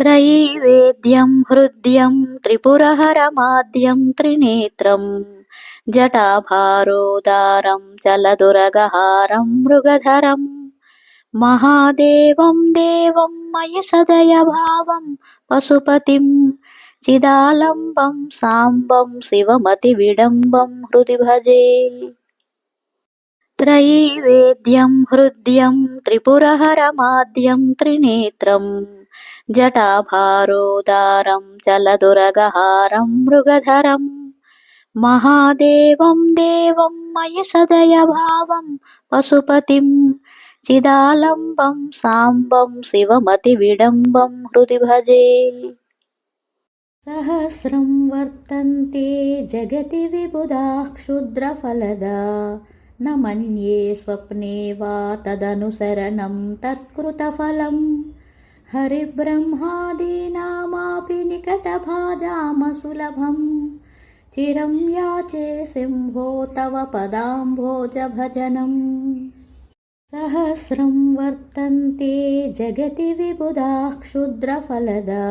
त्रयीवेद्यं हृद्यं त्रिपुरहरमाद्यं त्रिनेत्रं जटाभारोदारं चलदुरगहारं मृगधरं महादेवं देवं मयसदयभावं पशुपतिं चिदालम्बं साम्बं शिवमतिविडम्बं हृदि भजे त्रयीवेद्यं हृद्यं त्रिपुरहरमाद्यं त्रिनेत्रं जटाभारोदारं चलदुरगहारं मृगधरं महादेवं देवं मयसदयभावं पशुपतिं चिदालम्बं साम्बं शिवमतिविडम्बं हृदि भजे सहस्रं वर्तन्ते जगति विबुधाः क्षुद्रफलदा न मन्ये स्वप्ने वा तदनुसरणं तत्कृतफलम् हरिब्रह्मादीनामापि निकटभाजामसुलभं चिरं याचे सिंहो तव पदाम्भोजभजनम् सहस्रं वर्तन्ते जगति विबुधाः क्षुद्रफलदा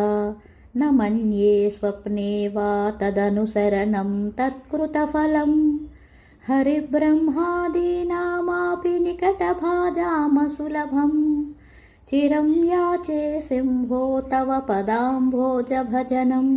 न मन्ये स्वप्ने वा तदनुसरणं तत्कृतफलम् हरिब्रह्मादीनामापि निकटभाजामसुलभं चिरं याचे सिंहो तव पदाम्भोजभजनम्